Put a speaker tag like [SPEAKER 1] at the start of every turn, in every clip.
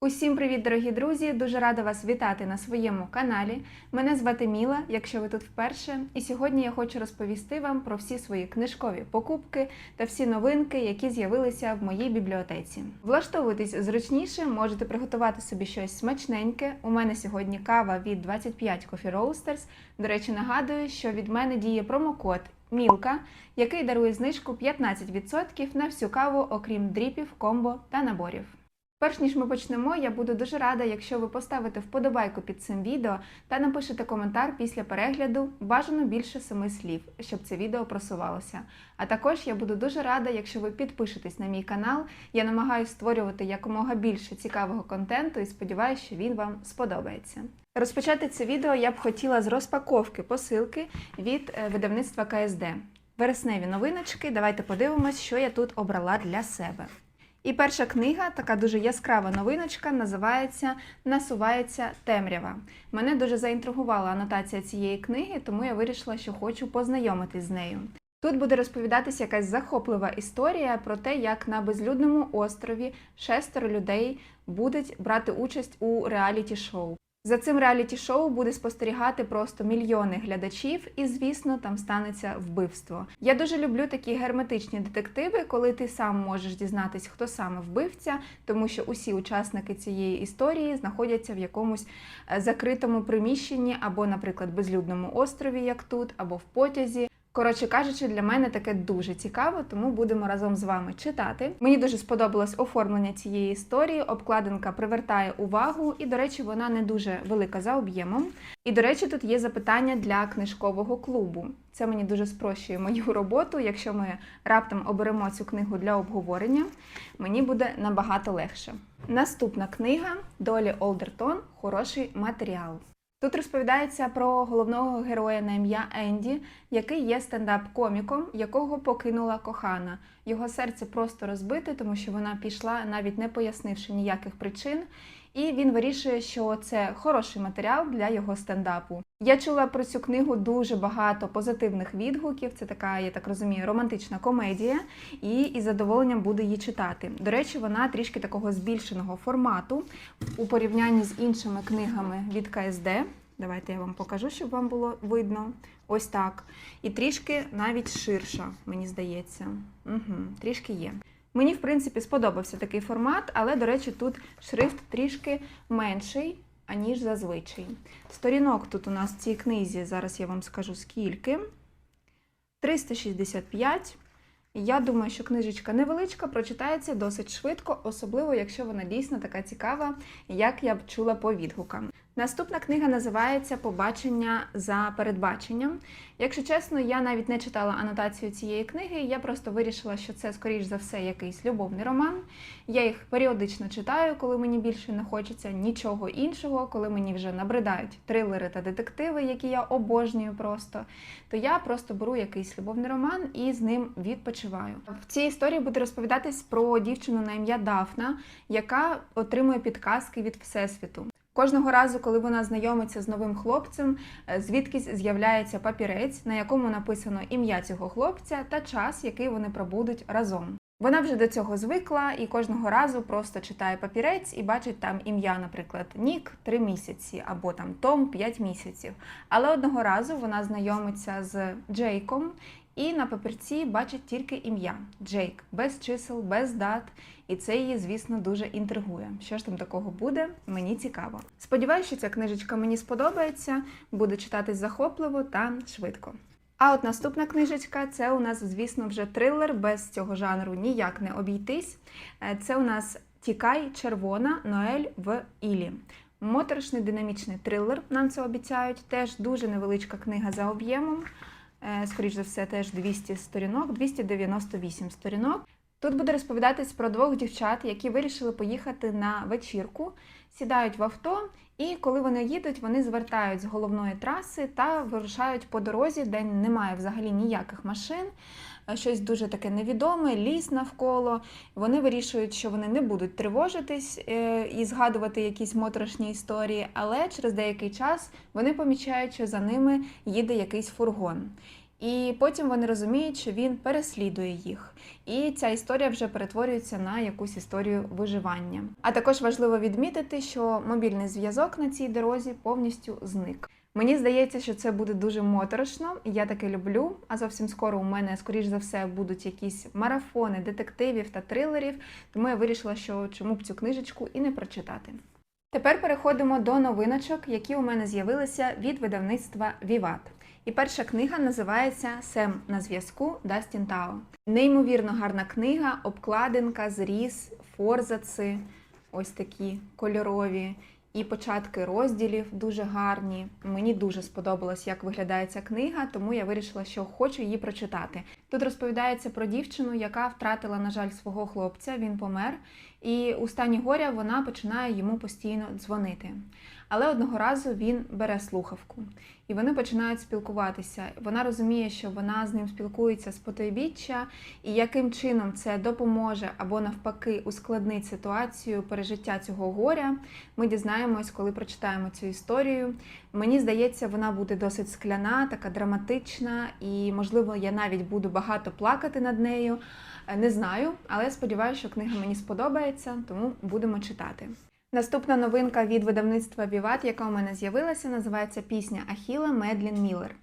[SPEAKER 1] Усім привіт, дорогі друзі! Дуже рада вас вітати на своєму каналі. Мене звати Міла, якщо ви тут вперше. І сьогодні я хочу розповісти вам про всі свої книжкові покупки та всі новинки, які з'явилися в моїй бібліотеці. Влаштовуйтесь зручніше, можете приготувати собі щось смачненьке. У мене сьогодні кава від 25 Coffee Roasters. До речі, нагадую, що від мене діє промокод Мілка, який дарує знижку 15% на всю каву, окрім дріпів, комбо та наборів. Перш ніж ми почнемо, я буду дуже рада, якщо ви поставите вподобайку під цим відео та напишете коментар після перегляду, бажано більше семи слів, щоб це відео просувалося. А також я буду дуже рада, якщо ви підпишетесь на мій канал. Я намагаюся створювати якомога більше цікавого контенту і сподіваюся, що він вам сподобається. Розпочати це відео я б хотіла з розпаковки посилки від е, видавництва КСД. Вересневі новиночки. Давайте подивимось, що я тут обрала для себе. І перша книга, така дуже яскрава новиночка, називається Насувається темрява. Мене дуже заінтригувала анотація цієї книги, тому я вирішила, що хочу познайомитись з нею. Тут буде розповідатися якась захоплива історія про те, як на безлюдному острові шестеро людей будуть брати участь у реаліті-шоу. За цим реаліті-шоу буде спостерігати просто мільйони глядачів, і, звісно, там станеться вбивство. Я дуже люблю такі герметичні детективи, коли ти сам можеш дізнатись, хто саме вбивця, тому що усі учасники цієї історії знаходяться в якомусь е, закритому приміщенні або, наприклад, безлюдному острові, як тут, або в потязі. Коротше кажучи, для мене таке дуже цікаво, тому будемо разом з вами читати. Мені дуже сподобалось оформлення цієї історії. Обкладинка привертає увагу, і, до речі, вона не дуже велика за об'ємом. І, до речі, тут є запитання для книжкового клубу. Це мені дуже спрощує мою роботу. Якщо ми раптом оберемо цю книгу для обговорення, мені буде набагато легше. Наступна книга Долі Олдертон Хороший матеріал. Тут розповідається про головного героя на ім'я Енді, який є стендап-коміком, якого покинула кохана. Його серце просто розбите, тому що вона пішла, навіть не пояснивши ніяких причин. І він вирішує, що це хороший матеріал для його стендапу. Я чула про цю книгу дуже багато позитивних відгуків. Це така, я так розумію, романтична комедія, і із задоволенням буду її читати. До речі, вона трішки такого збільшеного формату у порівнянні з іншими книгами від КСД. Давайте я вам покажу, щоб вам було видно. Ось так. І трішки навіть ширша, мені здається. Угу, Трішки є. Мені, в принципі, сподобався такий формат, але, до речі, тут шрифт трішки менший, аніж зазвичай. Сторінок тут у нас в цій книзі, зараз я вам скажу скільки. 365. Я думаю, що книжечка невеличка, прочитається досить швидко, особливо, якщо вона дійсно така цікава, як я б чула по відгукам. Наступна книга називається Побачення за передбаченням. Якщо чесно, я навіть не читала анотацію цієї книги, я просто вирішила, що це, скоріш за все, якийсь любовний роман. Я їх періодично читаю, коли мені більше не хочеться нічого іншого, коли мені вже набридають трилери та детективи, які я обожнюю просто, то я просто беру якийсь любовний роман і з ним відпочиваю. В цій історії буде розповідатись про дівчину на ім'я Дафна, яка отримує підказки від Всесвіту. Кожного разу, коли вона знайомиться з новим хлопцем, е, звідкись з'являється папірець, на якому написано ім'я цього хлопця та час, який вони пробудуть разом. Вона вже до цього звикла і кожного разу просто читає папірець і бачить там ім'я, наприклад, Нік 3 місяці або там Том 5 місяців. Але одного разу вона знайомиться з Джейком і на папірці бачить тільки ім'я Джейк, без чисел, без дат. І це її, звісно, дуже інтригує. Що ж там такого буде, мені цікаво. Сподіваюся, ця книжечка мені сподобається, буде читатись захопливо та швидко. А от наступна книжечка це у нас, звісно, вже трилер, без цього жанру ніяк не обійтись. Е, Це у нас Тікай червона Ноель в Ілі. Моторошний динамічний трилер, нам це обіцяють. Теж дуже невеличка книга за об'ємом. Е, Скоріш за все, теж 200 сторінок, 298 сторінок. Тут буде розповідатись про двох дівчат, які вирішили поїхати на вечірку, сідають в авто, і коли вони їдуть, вони звертають з головної траси та вирушають по дорозі, де немає взагалі ніяких машин. Е, Щось дуже таке невідоме, ліс навколо. Вони вирішують, що вони не будуть тривожитись е, і згадувати якісь моторошні історії, але через деякий час вони помічають, що за ними їде якийсь фургон. І потім вони розуміють, що він переслідує їх. І ця історія вже перетворюється на якусь історію виживання. А також важливо відмітити, що мобільний зв'язок на цій дорозі повністю зник. Мені здається, що це буде дуже моторошно, я таке люблю. А зовсім скоро у мене, скоріш за все, будуть якісь марафони детективів та трилерів, тому я вирішила, що чому б цю книжечку і не прочитати. Тепер переходимо до новиночок, які у мене з'явилися від видавництва Віват. І перша книга називається Сем на зв'язку Дастін Тао. Неймовірно гарна книга, обкладинка, зріз, форзаци, ось такі кольорові. І початки розділів дуже гарні. Мені дуже сподобалось, як виглядає ця книга, тому я вирішила, що хочу її прочитати. Тут розповідається про дівчину, яка втратила, на жаль, свого хлопця. Він помер, і у стані горя вона починає йому постійно дзвонити. Але одного разу він бере слухавку, і вони починають спілкуватися. Вона розуміє, що вона з ним спілкується з потойбіччя, і яким чином це допоможе або навпаки ускладнить ситуацію пережиття цього горя. Ми дізнаємось, коли прочитаємо цю історію. Мені здається, вона буде досить скляна, така драматична, і можливо, я навіть буду багато плакати над нею. Не знаю, але сподіваюся, що книга мені сподобається, тому будемо читати. Наступна новинка від видавництва Віват, яка у мене з'явилася, називається Пісня Ахіла Медлін Міллер.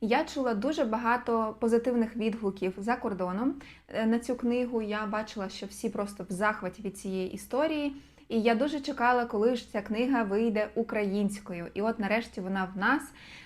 [SPEAKER 1] Я чула дуже багато позитивних відгуків за кордоном е, на цю книгу. Я бачила, що всі просто в захваті від цієї історії. І я дуже чекала, коли ж ця книга вийде українською. І от нарешті вона в нас.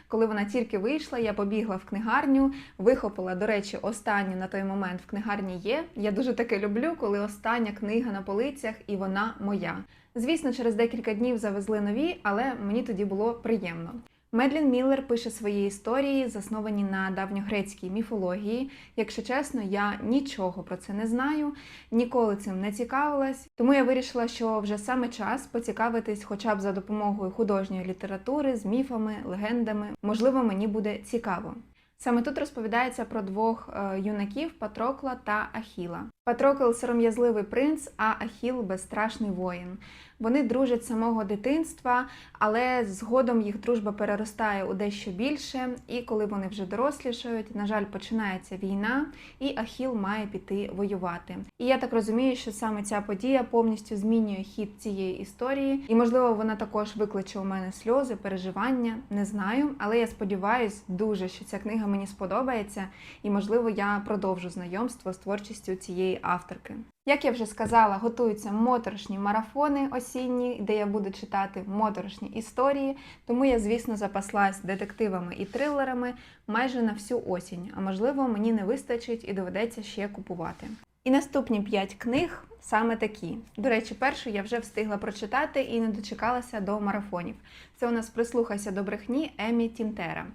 [SPEAKER 1] Коли вона тільки вийшла, я побігла в книгарню, вихопила, до речі, останню на той момент в книгарні є. Я дуже таке люблю, коли остання книга на полицях і вона моя. Звісно, через декілька днів завезли нові, але мені тоді було приємно. Медлін Міллер пише свої історії, засновані на давньогрецькій міфології. Якщо чесно, я нічого про це не знаю, ніколи цим не цікавилась. Тому я вирішила, що вже саме час поцікавитись, хоча б за допомогою художньої літератури з міфами, легендами. Можливо, мені буде цікаво. Саме тут розповідається про двох е, юнаків Патрокла та Ахіла. Патрокл сором'язливий принц, а Ахіл безстрашний воїн. Вони дружать з самого дитинства, але згодом їх дружба переростає у дещо більше. І коли вони вже дорослішають, на жаль, починається війна, і Ахіл має піти воювати. І я так розумію, що саме ця подія повністю змінює хід цієї історії, і можливо вона також викличе у мене сльози, переживання. Не знаю, але я сподіваюся дуже, що ця книга мені сподобається, і можливо я продовжу знайомство з творчістю цієї авторки. Як я вже сказала, готуються моторошні марафони осінні, де я буду читати моторошні історії. Тому я, звісно, запаслась детективами і трилерами майже на всю осінь. А можливо, мені не вистачить і доведеться ще купувати. І наступні п'ять книг саме такі. До речі, першу я вже встигла прочитати і не дочекалася до марафонів. Це у нас прислухайся до брехні Емі Тінтера.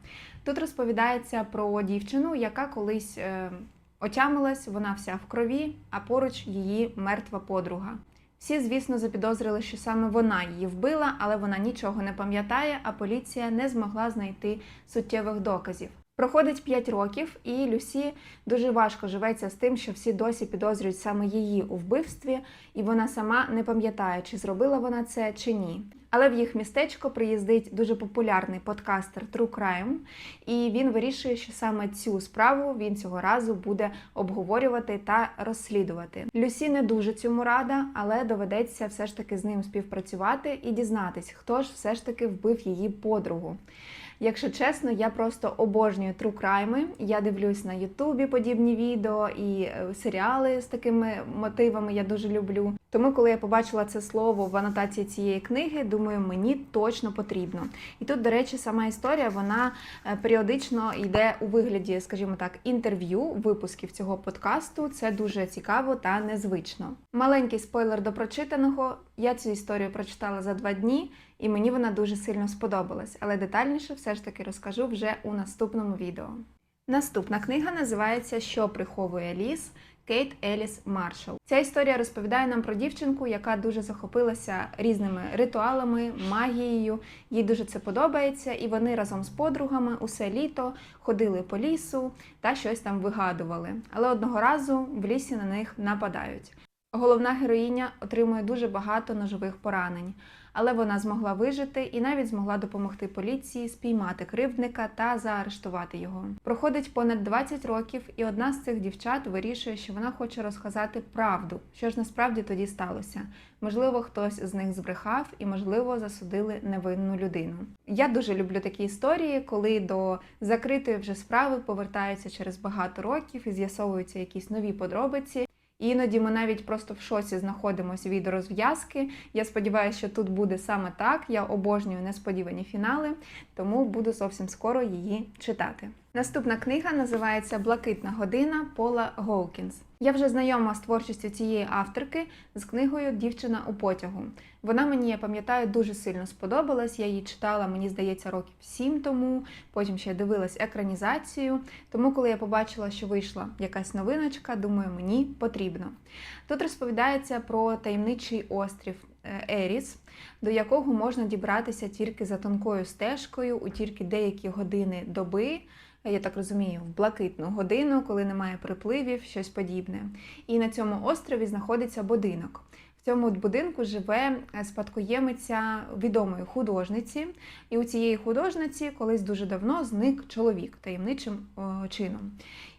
[SPEAKER 1] Тут розповідається про дівчину, яка колись. Отямилась вона вся в крові, а поруч її мертва подруга. Всі, звісно, запідозрили, що саме вона її вбила, але вона нічого не пам'ятає, а поліція не змогла знайти суттєвих доказів. Проходить 5 років, і Люсі дуже важко живеться з тим, що всі досі підозрюють саме її у вбивстві, і вона сама не пам'ятає, чи зробила вона це чи ні. Але в їх містечко приїздить дуже популярний подкастер True Crime, і він вирішує, що саме цю справу він цього разу буде обговорювати та розслідувати. Люсі не дуже цьому рада, але доведеться все ж таки з ним співпрацювати і дізнатись, хто ж все ж таки вбив її подругу. Якщо чесно, я просто обожнюю true crime. Я дивлюсь на Ютубі подібні відео і е, серіали з такими мотивами я дуже люблю. Тому, коли я побачила це слово в анотації цієї книги, думаю, мені точно потрібно. І тут, до речі, сама історія вона е, періодично йде у вигляді, скажімо так, інтерв'ю, випусків цього подкасту. Це дуже цікаво та незвично. Маленький спойлер до прочитаного. Я цю історію прочитала за два дні, і мені вона дуже сильно сподобалась. Але детальніше все ж таки розкажу вже у наступному відео. Наступна книга називається Що приховує ліс. Кейт Еліс Маршал. Ця історія розповідає нам про дівчинку, яка дуже захопилася різними ритуалами, магією. Їй дуже це подобається, і вони разом з подругами усе літо ходили по лісу та щось там вигадували. Але одного разу в лісі на них нападають. Головна героїня отримує дуже багато ножових поранень, але вона змогла вижити і навіть змогла допомогти поліції спіймати кривдника та заарештувати його. Проходить понад 20 років, і одна з цих дівчат вирішує, що вона хоче розказати правду, що ж насправді тоді сталося. Можливо, хтось з них збрехав і, можливо, засудили невинну людину. Я дуже люблю такі історії, коли до закритої вже справи повертаються через багато років і з'ясовуються якісь нові подробиці. Іноді ми навіть просто в шоці знаходимося від розв'язки. Я сподіваюся, що тут буде саме так. Я обожнюю несподівані фінали, тому буду зовсім скоро її читати. Наступна книга називається Блакитна година Пола Гоукінс. Я вже знайома з творчістю цієї авторки з книгою Дівчина у потягу. Вона мені, я пам'ятаю, дуже сильно сподобалась. Я її читала, мені здається, років сім тому. Потім ще дивилась екранізацію. Тому, коли я побачила, що вийшла якась новиночка, думаю, мені потрібно. Тут розповідається про таємничий острів е, Еріс, до якого можна дібратися тільки за тонкою стежкою у тільки деякі години доби. Я так розумію, в блакитну годину, коли немає припливів, щось подібне. І на цьому острові знаходиться будинок. В цьому будинку живе спадкоємиця відомої художниці, і у цієї художниці колись дуже давно зник чоловік таємничим чином.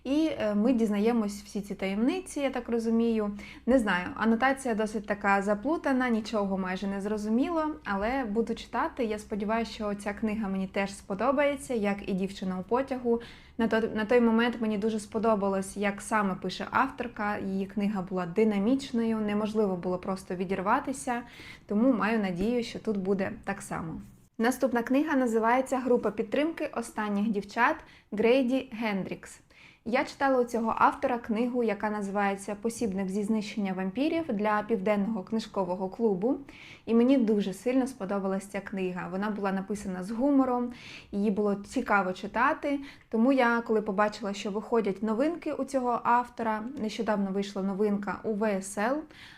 [SPEAKER 1] І е, ми дізнаємось всі ці таємниці, я так розумію. Не знаю, анотація досить така заплутана, нічого майже не зрозуміло, але буду читати. Я сподіваюся, що ця книга мені теж сподобається, як і дівчина у потягу. На той, на той момент мені дуже сподобалось, як саме пише авторка. Її книга була динамічною, неможливо було просто відірватися, тому маю надію, що тут буде так само. Наступна книга називається Група підтримки останніх дівчат Грейді Гендрікс. Я читала у цього автора книгу, яка називається Посібник зі знищення вампірів для південного книжкового клубу. І мені дуже сильно сподобалася ця книга. Вона була написана з гумором, її було цікаво читати. Тому я, коли побачила, що виходять новинки у цього автора, нещодавно вийшла новинка у ВСЛ,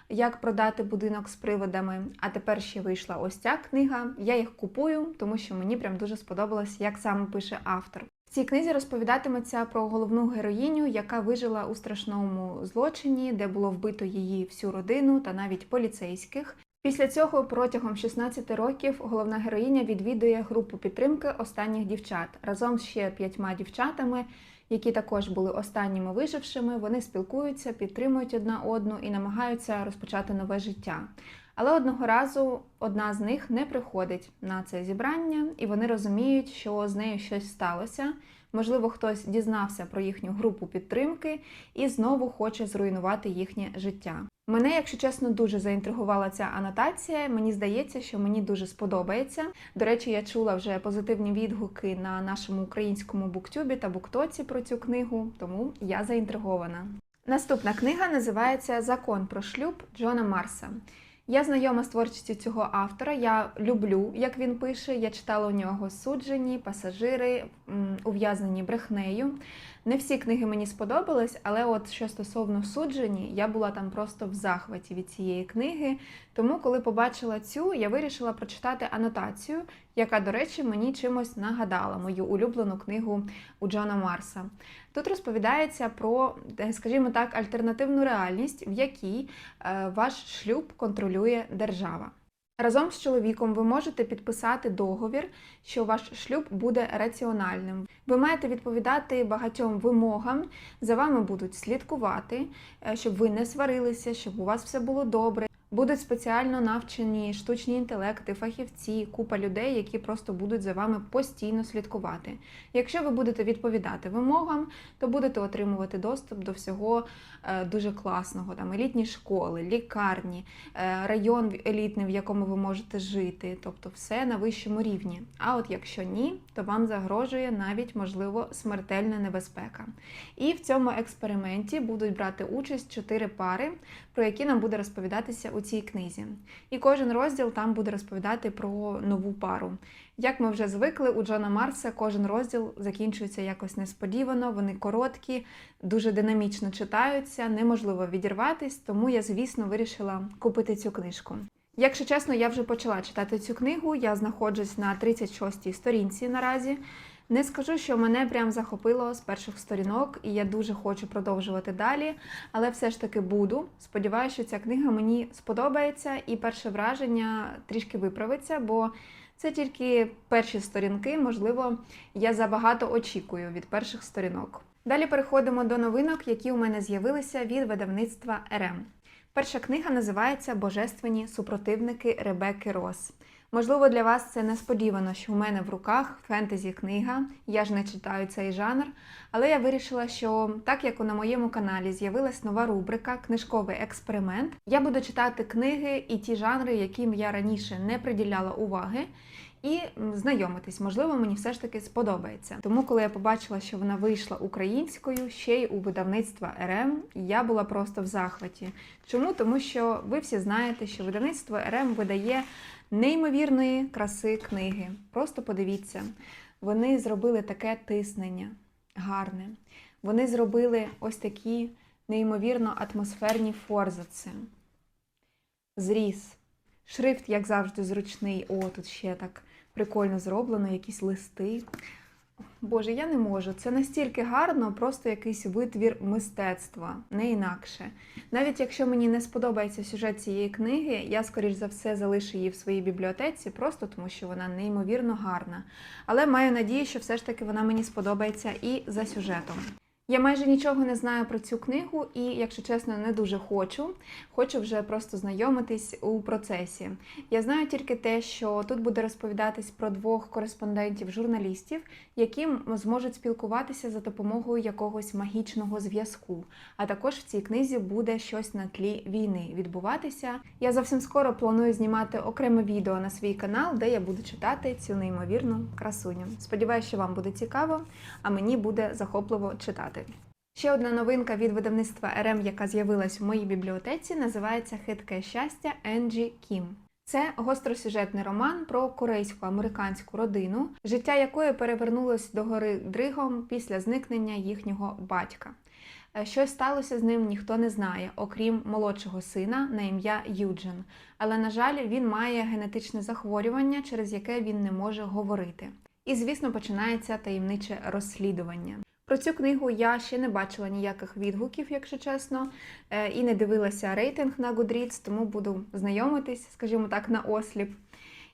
[SPEAKER 1] як продати будинок з приводами. А тепер ще вийшла ось ця книга. Я їх купую, тому що мені прям дуже сподобалось, як саме пише автор. Цій книзі розповідатиметься про головну героїню, яка вижила у страшному злочині, де було вбито її всю родину та навіть поліцейських. Після цього протягом 16 років головна героїня відвідує групу підтримки останніх дівчат разом з ще п'ятьма дівчатами, які також були останніми вижившими. Вони спілкуються, підтримують одна одну і намагаються розпочати нове життя. Але одного разу одна з них не приходить на це зібрання, і вони розуміють, що з нею щось сталося. Можливо, хтось дізнався про їхню групу підтримки і знову хоче зруйнувати їхнє життя. Мене, якщо чесно, дуже заінтригувала ця анотація. Мені здається, що мені дуже сподобається. До речі, я чула вже позитивні відгуки на нашому українському буктюбі та буктоці про цю книгу, тому я заінтригована. Наступна книга називається Закон про шлюб Джона Марса. Я знайома з творчістю цього автора. Я люблю, як він пише. Я читала у нього суджені, пасажири, ув'язнені брехнею. Не всі книги мені сподобались, але от що стосовно суджені, я була там просто в захваті від цієї книги. Тому, коли побачила цю, я вирішила прочитати анотацію, яка, до речі, мені чимось нагадала мою улюблену книгу у Джона Марса. Тут розповідається про, е, скажімо так, альтернативну реальність, в якій е, ваш шлюб контролює держава. Разом з чоловіком ви можете підписати договір, що ваш шлюб буде раціональним. Ви маєте відповідати багатьом вимогам, за вами будуть слідкувати, е, щоб ви не сварилися, щоб у вас все було добре. Будуть спеціально навчені штучні інтелекти, фахівці, купа людей, які просто будуть за вами постійно слідкувати. Якщо ви будете відповідати вимогам, то будете отримувати доступ до всього е, дуже класного, там елітні школи, лікарні, е, район елітний, в якому ви можете жити, тобто все на вищому рівні. А от якщо ні, то вам загрожує навіть можливо смертельна небезпека. І в цьому експерименті будуть брати участь чотири пари, про які нам буде розповідатися у цій книзі. І кожен розділ там буде розповідати про нову пару. Як ми вже звикли, у Джона Марса кожен розділ закінчується якось несподівано, вони короткі, дуже динамічно читаються, неможливо відірватись, тому я, звісно, вирішила купити цю книжку. Якщо чесно, я вже почала читати цю книгу, я знаходжусь на 36-й сторінці наразі. Не скажу, що мене прям захопило з перших сторінок, і я дуже хочу продовжувати далі, але все ж таки буду. Сподіваюся, що ця книга мені сподобається, і перше враження трішки виправиться, бо це тільки перші сторінки. Можливо, я забагато очікую від перших сторінок. Далі переходимо до новинок, які у мене з'явилися від видавництва РМ. Перша книга називається Божественні супротивники Ребекки Рос. Можливо, для вас це несподівано, що у мене в руках фентезі книга. Я ж не читаю цей жанр. Але я вирішила, що так як на моєму каналі з'явилась нова рубрика Книжковий експеримент, я буду читати книги і ті жанри, яким я раніше не приділяла уваги. І знайомитись, можливо, мені все ж таки сподобається. Тому, коли я побачила, що вона вийшла українською, ще й у видавництва РМ, я була просто в захваті. Чому? Тому що ви всі знаєте, що видавництво РМ видає неймовірної краси книги. Просто подивіться, вони зробили таке тиснення гарне. Вони зробили ось такі неймовірно атмосферні форзаци. Зріз. Шрифт, як завжди, зручний. О, тут ще так прикольно зроблено, якісь листи. Боже, я не можу. Це настільки гарно, просто якийсь витвір мистецтва, не інакше. Навіть якщо мені не сподобається сюжет цієї книги, я, скоріш за все, залишу її в своїй бібліотеці, просто тому що вона неймовірно гарна. Але маю надію, що все ж таки вона мені сподобається і за сюжетом. Я майже нічого не знаю про цю книгу, і, якщо чесно, не дуже хочу. Хочу вже просто знайомитись у процесі. Я знаю тільки те, що тут буде розповідатись про двох кореспондентів-журналістів, які зможуть спілкуватися за допомогою якогось магічного зв'язку. А також в цій книзі буде щось на тлі війни відбуватися. Я зовсім скоро планую знімати окреме відео на свій канал, де я буду читати цю неймовірну красуню. Сподіваюся, що вам буде цікаво, а мені буде захопливо читати. Ще одна новинка від видавництва РМ, яка з'явилась у моїй бібліотеці, називається Хитке щастя Енджі Кім. Це гостросюжетний роман про корейсько-американську родину, життя якої перевернулось до гори дригом після зникнення їхнього батька. Е, Що сталося з ним, ніхто не знає, окрім молодшого сина на ім'я Юджин. Але, на жаль, він має генетичне захворювання, через яке він не може говорити. І, звісно, починається таємниче розслідування. Про цю книгу я ще не бачила ніяких відгуків, якщо чесно, е, і не дивилася рейтинг на Goodreads, тому буду знайомитись, скажімо так, на осліп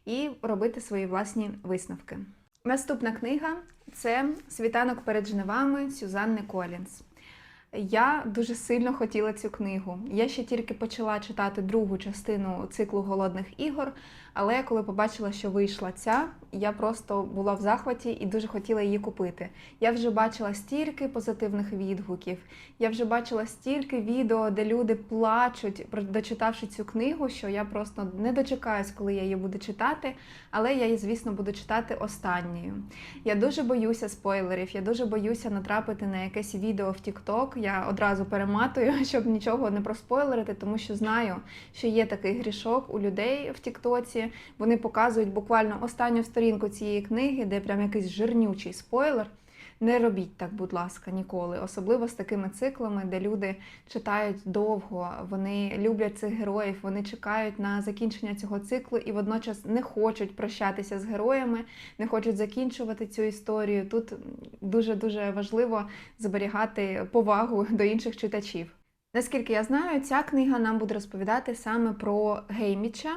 [SPEAKER 1] і робити свої власні висновки. Наступна книга це Світанок перед жнивами Сюзанни Колінс. Я дуже сильно хотіла цю книгу. Я ще тільки почала читати другу частину циклу голодних ігор, але коли побачила, що вийшла ця, я просто була в захваті і дуже хотіла її купити. Я вже бачила стільки позитивних відгуків, я вже бачила стільки відео, де люди плачуть, дочитавши цю книгу, що я просто не дочекаюсь, коли я її буду читати, але я її, звісно, буду читати останньою. Я дуже боюся спойлерів, я дуже боюся натрапити на якесь відео в TikTok. Я одразу перематую, щоб нічого не проспойлерити, тому що знаю, що є такий грішок у людей в Тіктоці. Вони показують буквально останню сторінку цієї книги, де прям якийсь жирнючий спойлер. Не робіть так, будь ласка, ніколи, особливо з такими циклами, де люди читають довго, вони люблять цих героїв, вони чекають на закінчення цього циклу і водночас не хочуть прощатися з героями, не хочуть закінчувати цю історію. Тут дуже дуже важливо зберігати повагу до інших читачів. Наскільки я знаю, ця книга нам буде розповідати саме про Гейміча,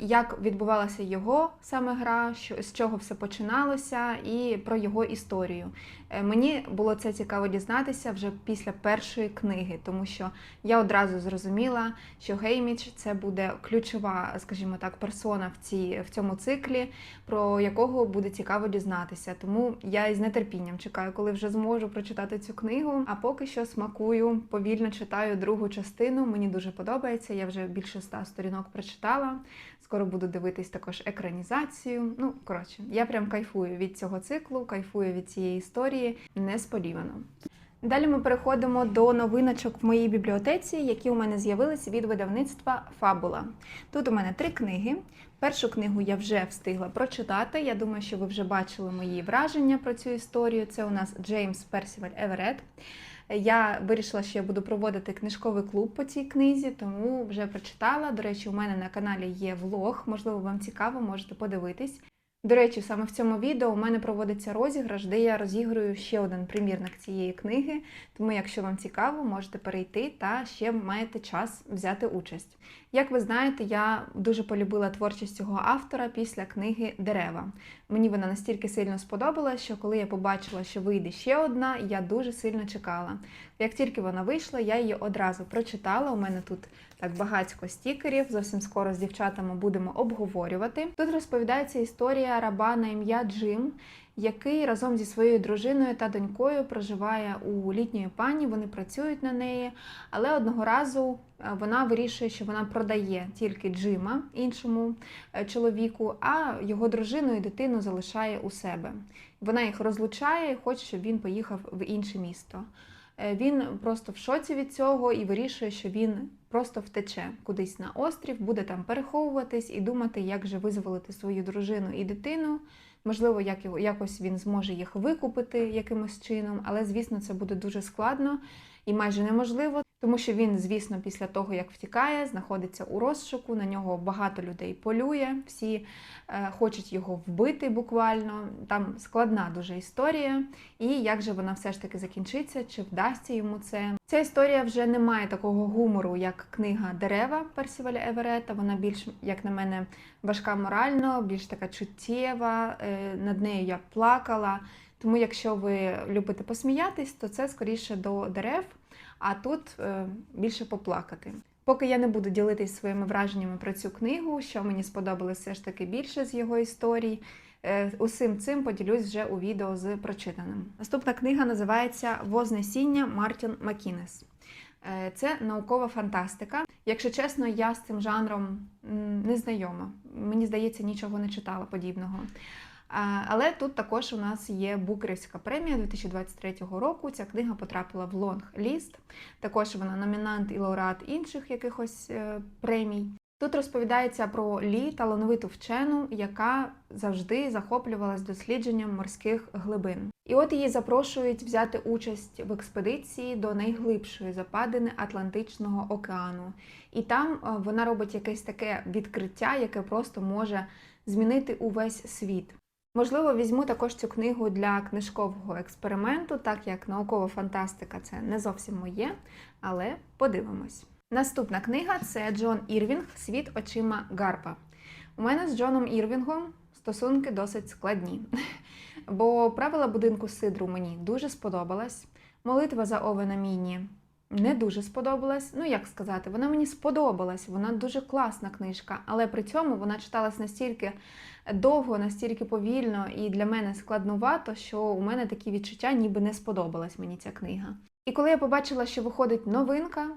[SPEAKER 1] як відбувалася його саме гра, що, з чого все починалося, і про його історію. Е, Мені було це цікаво дізнатися вже після першої книги, тому що я одразу зрозуміла, що Гейміч це буде ключова, скажімо так, персона в, цій, в цьому циклі, про якого буде цікаво дізнатися. Тому я із нетерпінням чекаю, коли вже зможу прочитати цю книгу. А поки що смакую, повільно читаю другу частину. Мені дуже подобається. Я вже більше ста сторінок прочитала. Скоро буду дивитись також екранізацію. Ну, коротше, я прям кайфую від цього циклу, кайфую від цієї історії. Несподівано. Далі ми переходимо до новиночок в моїй бібліотеці, які у мене з'явилися від видавництва Фабула. Тут у мене три книги. Першу книгу я вже встигла прочитати. Я думаю, що ви вже бачили мої враження про цю історію. Це у нас Джеймс Персіваль Еверет. Я вирішила, що я буду проводити книжковий клуб по цій книзі, тому вже прочитала. До речі, у мене на каналі є влог, можливо, вам цікаво, можете подивитись. До речі, саме в цьому відео у мене проводиться розіграш, де я розіграю ще один примірник цієї книги. Тому, якщо вам цікаво, можете перейти та ще маєте час взяти участь. Як ви знаєте, я дуже полюбила творчість цього автора після книги Дерева. Мені вона настільки сильно сподобалася, що коли я побачила, що вийде ще одна, я дуже сильно чекала. Як тільки вона вийшла, я її одразу прочитала. У мене тут так багатько стікерів. Зовсім скоро з дівчатами будемо обговорювати. Тут розповідається історія раба на ім'я Джим, який разом зі своєю дружиною та донькою проживає у літньої пані. Вони працюють на неї, але одного разу е, вона вирішує, що вона продає тільки Джима іншому е, чоловіку, а його дружину і дитину залишає у себе. Вона їх розлучає хоче, щоб він поїхав в інше місто. Е, Він просто в шоці від цього і вирішує, що він просто втече кудись на острів, буде там переховуватись і думати, як же визволити свою дружину і дитину. Можливо, як його- якось він зможе їх викупити якимось чином, але звісно, це буде дуже складно і майже неможливо, тому що він, звісно, після того як втікає, знаходиться у розшуку. На нього багато людей полює, всі е, хочуть його вбити буквально. Там складна дуже історія. І як же вона все ж таки закінчиться, чи вдасться йому це? Ця історія вже не має такого гумору, як книга Дерева Персіваля Еверета. Вона більш, як на мене, важка морально, більш така чуттєва. Е, Над нею я плакала. Тому, якщо ви любите посміятись, то це скоріше до дерев, а тут е, більше поплакати. Поки я не буду ділитись своїми враженнями про цю книгу, що мені сподобалось все ж таки більше з його історій. Е, Усім цим поділюсь вже у відео з прочитаним. Наступна книга називається Вознесіння Мартін Макінес. Е, Це наукова фантастика. Якщо чесно, я з цим жанром не знайома. Мені здається, нічого не читала подібного. Але тут також у нас є Букерівська премія 2023 року. Ця книга потрапила в лонг-ліст. Також вона номінант і лауреат інших якихось е, премій. Тут розповідається про Лі, талановиту вчену, яка завжди захоплювалась дослідженням морських глибин. І от її запрошують взяти участь в експедиції до найглибшої западини Атлантичного океану. І там е, вона робить якесь таке відкриття, яке просто може змінити увесь світ. Можливо, візьму також цю книгу для книжкового експерименту, так як наукова фантастика це не зовсім моє, але подивимось. Наступна книга це Джон Ірвінг Світ очима Гарпа. У мене з Джоном Ірвінгом стосунки досить складні, бо правила будинку Сидру мені дуже сподобалась. Молитва за Овена Міні не дуже сподобалась. Ну, як сказати, вона мені сподобалась, вона дуже класна книжка, але при цьому вона читалась настільки довго, настільки повільно і для мене складнувато, що у мене такі відчуття, ніби не сподобалась мені ця книга. І коли я побачила, що виходить новинка,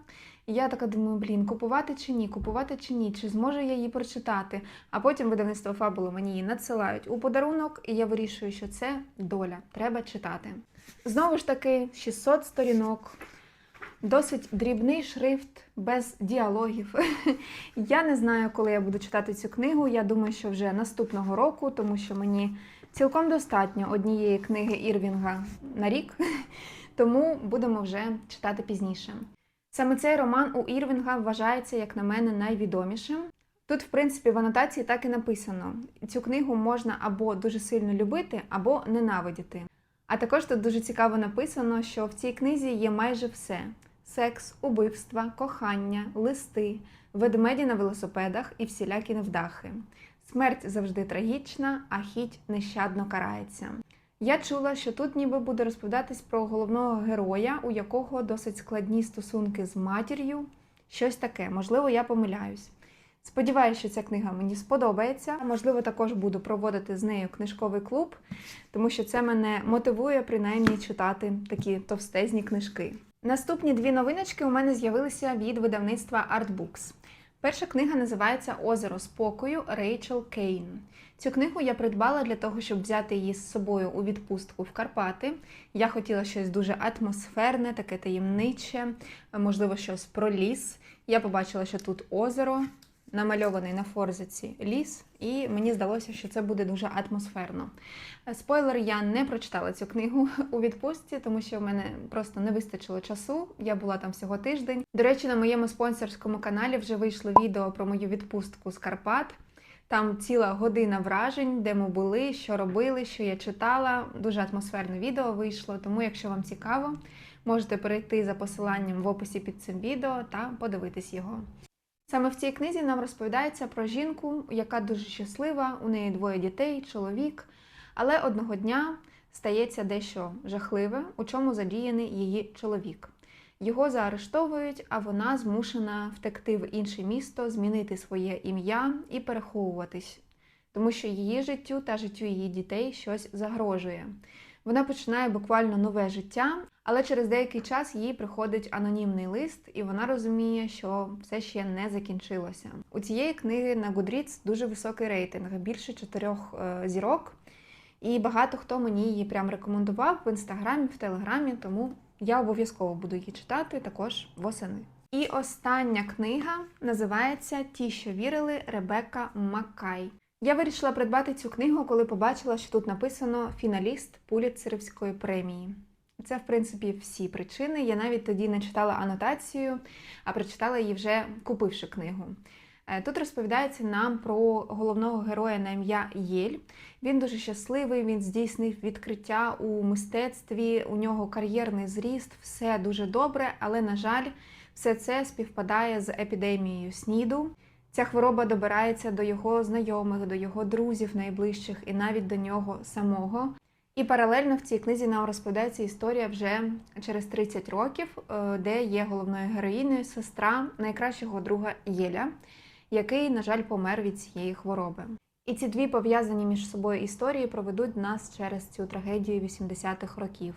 [SPEAKER 1] я така думаю, блін, купувати чи ні, купувати чи ні, чи зможу я її прочитати. А потім видавництво фабулу мені її надсилають у подарунок, і я вирішую, що це доля, треба читати. Знову ж таки, 600 сторінок, досить дрібний шрифт без діалогів. Я не знаю, коли я буду читати цю книгу. Я думаю, що вже наступного року, тому що мені цілком достатньо однієї книги Ірвінга на рік, тому будемо вже читати пізніше. Саме цей роман у Ірвінга вважається, як на мене, найвідомішим. Тут, в принципі, в анотації так і написано: цю книгу можна або дуже сильно любити, або ненавидіти. А також тут дуже цікаво написано, що в цій книзі є майже все: секс, убивства, кохання, листи, ведмеді на велосипедах і всілякі невдахи. Смерть завжди трагічна, а хіть нещадно карається. Я чула, що тут ніби буде розповідатись про головного героя, у якого досить складні стосунки з матір'ю. Щось таке, можливо, я помиляюсь. Сподіваюся, що ця книга мені сподобається. Можливо, також буду проводити з нею книжковий клуб, тому що це мене мотивує принаймні читати такі товстезні книжки. Наступні дві новиночки у мене з'явилися від видавництва Artbooks. Перша книга називається Озеро спокою Рейчел Кейн. Цю книгу я придбала для того, щоб взяти її з собою у відпустку в Карпати. Я хотіла щось дуже атмосферне, таке таємниче, можливо, щось про ліс. Я побачила, що тут озеро, намальований на форзиці ліс, і мені здалося, що це буде дуже атмосферно. Спойлер, я не прочитала цю книгу у відпустці, тому що в мене просто не вистачило часу. Я була там всього тиждень. До речі, на моєму спонсорському каналі вже вийшло відео про мою відпустку з Карпат. Там ціла година вражень, де ми були, що робили, що я читала. Дуже атмосферне відео вийшло. Тому, якщо вам цікаво, можете перейти за посиланням в описі під цим відео та подивитись його. Саме в цій книзі нам розповідається про жінку, яка дуже щаслива, у неї двоє дітей, чоловік, але одного дня стається дещо жахливе, у чому задіяний її чоловік. Його заарештовують, а вона змушена втекти в інше місто, змінити своє ім'я і переховуватись, тому що її життю та життю її дітей щось загрожує. Вона починає буквально нове життя, але через деякий час їй приходить анонімний лист, і вона розуміє, що все ще не закінчилося. У цієї книги на Goodreads дуже високий рейтинг, більше чотирьох е, зірок. І багато хто мені її прям рекомендував в інстаграмі, в телеграмі, тому я обов'язково буду її читати також восени. І остання книга називається Ті, що вірили Ребекка Маккай. Я вирішила придбати цю книгу, коли побачила, що тут написано фіналіст Пуліцерівської премії. Це, в принципі, всі причини. Я навіть тоді не читала анотацію, а прочитала її вже купивши книгу. Е, Тут розповідається нам про головного героя на ім'я Єль. Він дуже щасливий, він здійснив відкриття у мистецтві, у нього кар'єрний зріст, все дуже добре, але, на жаль, все це співпадає з епідемією СНІДу. Ця хвороба добирається до його знайомих, до його друзів найближчих і навіть до нього самого. І паралельно в цій книзі нам розповідається історія вже через 30 років, е, де є головною героїною сестра найкращого друга Єля, який, на жаль, помер від цієї хвороби. І ці дві пов'язані між собою історії проведуть нас через цю трагедію 80-х років.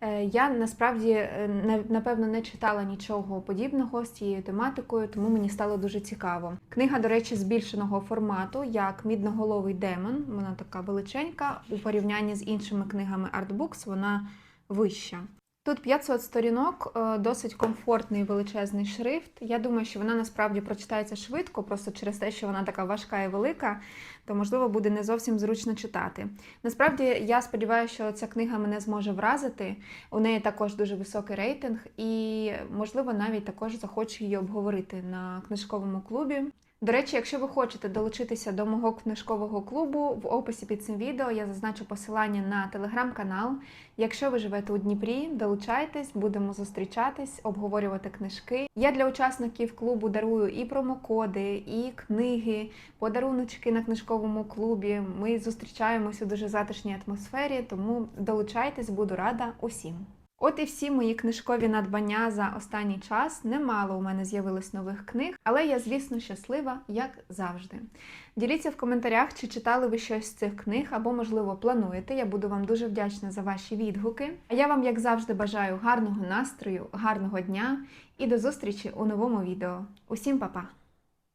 [SPEAKER 1] Е, Я насправді е, напевно не читала нічого подібного з цією тематикою, тому мені стало дуже цікаво. Книга, до речі, збільшеного формату, як Мідноголовий демон. Вона така величенька. У порівнянні з іншими книгами Artbooks вона вища. Тут 500 сторінок, е, досить комфортний величезний шрифт. Я думаю, що вона насправді прочитається швидко, просто через те, що вона така важка і велика, то можливо буде не зовсім зручно читати. Насправді я сподіваюся, що ця книга мене зможе вразити. У неї також дуже високий рейтинг, і можливо навіть також захочу її обговорити на книжковому клубі. До речі, якщо ви хочете долучитися до мого книжкового клубу, в описі під цим відео я зазначу посилання на телеграм-канал. Якщо ви живете у Дніпрі, долучайтесь, будемо зустрічатись, обговорювати книжки. Я для учасників клубу дарую і промокоди, і книги, подаруночки на книжковому клубі. Ми зустрічаємось у дуже затишній атмосфері, тому долучайтесь, буду рада усім. От і всі мої книжкові надбання за останній час. Немало у мене з'явилось нових книг, але я, звісно, щаслива, як завжди. Діліться в коментарях, чи читали ви щось з цих книг, або, можливо, плануєте. Я буду вам дуже вдячна за ваші відгуки. А я вам, як завжди, бажаю гарного настрою, гарного дня і до зустрічі у новому відео. Усім па-па!